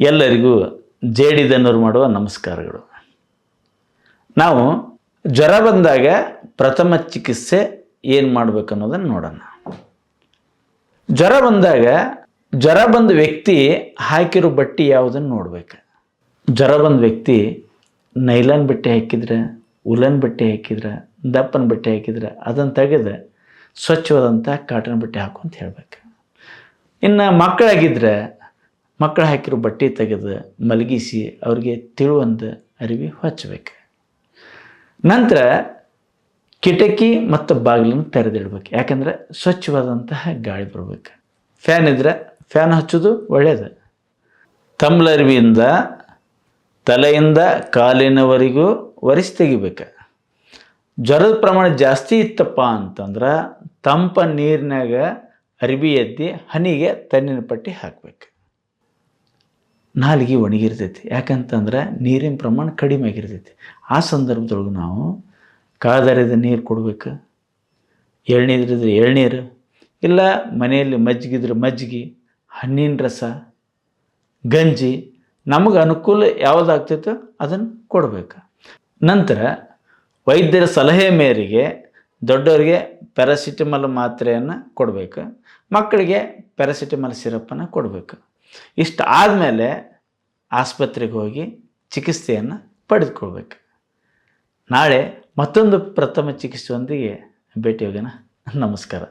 ಎಲ್ಲರಿಗೂ ಜೇಡಿದನ್ನೂರು ಮಾಡುವ ನಮಸ್ಕಾರಗಳು. ನಾವು ಜ್ವರ ಬಂದಾಗ ಪ್ರಥಮ ಚಿಕಿತ್ಸೆ ಏನು ಮಾಡಬೇಕು ಅನ್ನೋದನ್ನು ನೋಡೋಣ. ಜ್ವರ ಬಂದಾಗ ಜ್ವರ ಬಂದ ವ್ಯಕ್ತಿ ಹಾಕಿರೋ ಬಟ್ಟೆ ಯಾವುದನ್ನು ನೋಡ್ಬೇಕು. ಜ್ವರ ಬಂದ ವ್ಯಕ್ತಿ ನೈಲಾನ್ ಬಟ್ಟೆ ಹಾಕಿದ್ರೆ, ಉಲನ್ ಬಟ್ಟೆ ಹಾಕಿದ್ರೆ, ದಪ್ಪನ ಬಟ್ಟೆ ಹಾಕಿದ್ರೆ, ಅದನ್ನು ತೆಗೆದು ಸ್ವಚ್ಛವಾದಂಥ ಕಾಟನ್ ಬಟ್ಟೆ ಹಾಕು ಅಂತ ಹೇಳ್ಬೇಕು. ಇನ್ನು ಮಕ್ಕಳಾಗಿದ್ದರೆ ಮಕ್ಕಳು ಹಾಕಿರೋ ಬಟ್ಟೆ ತೆಗೆದು ಮಲಗಿಸಿ ಅವ್ರಿಗೆ ತಿಳುವಂಥ ಅರಿವಿ ಹಚ್ಚಬೇಕು. ನಂತರ ಕಿಟಕಿ ಮತ್ತು ಬಾಗಿಲನ್ನು ತೆರೆದಿಡ್ಬೇಕು. ಯಾಕಂದರೆ ಸ್ವಚ್ಛವಾದಂತಹ ಗಾಳಿ ಬರಬೇಕು. ಫ್ಯಾನ್ ಇದ್ದರೆ ಫ್ಯಾನ್ ಹಚ್ಚೋದು ಒಳ್ಳೆಯದು ತಮ್ಲರಿವಿಯಿಂದ ತಲೆಯಿಂದ ಕಾಲಿನವರೆಗೂ ಒರೆಸಿ ತೆಗಿಬೇಕು. ಜ್ವರದ ಪ್ರಮಾಣ ಜಾಸ್ತಿ ಇತ್ತಪ್ಪ ಅಂತಂದ್ರೆ ತಂಪ ನೀರಿನಾಗ ಅರಿವಿ ಎದ್ದಿ ಹನಿಗೆ ತಣ್ಣಿನ ಪಟ್ಟಿ ಹಾಕಬೇಕು. ನಾಲಿಗೆ ಒಣಗಿರ್ತೈತಿ. ಯಾಕಂತಂದ್ರೆ ನೀರಿನ ಪ್ರಮಾಣ ಕಡಿಮೆ ಆಗಿರ್ತೈತಿ. ಆ ಸಂದರ್ಭದೊಳಗೆ ನಾವು ಕಾದರಿದ ನೀರು ಕೊಡಬೇಕು. ಎಳ್ನೀರಿದ್ರೆ ಎಳ್ನೀರು, ಇಲ್ಲ ಮನೆಯಲ್ಲಿ ಮಜ್ಜಿಗಿದ್ರೆ ಮಜ್ಜಿಗೆ, ಹಣ್ಣಿನ ರಸ, ಗಂಜಿ, ನಮಗೆ ಅನುಕೂಲ ಯಾವುದಾಗ್ತೈತೋ ಅದನ್ನು ಕೊಡಬೇಕು. ನಂತರ ವೈದ್ಯರ ಸಲಹೆ ಮೇರೆಗೆ ದೊಡ್ಡವರಿಗೆ ಪ್ಯಾರಾಸಿಟಮಲ್ ಮಾತ್ರೆಯನ್ನು ಕೊಡಬೇಕು. ಮಕ್ಕಳಿಗೆ ಪ್ಯಾರಾಸಿಟಮಲ್ ಸಿರಪ್ಪನ್ನು ಕೊಡಬೇಕು. ಇಷ್ಟು ಆದಮೇಲೆ ಆಸ್ಪತ್ರೆಗೆ ಹೋಗಿ ಚಿಕಿತ್ಸೆಯನ್ನು ಪಡೆದುಕೊಳ್ಬೇಕು. ನಾಳೆ ಮತ್ತೊಂದು ಪ್ರಥಮ ಚಿಕಿತ್ಸೆಯೊಂದಿಗೆ ಭೇಟಿ ನಮಸ್ಕಾರ.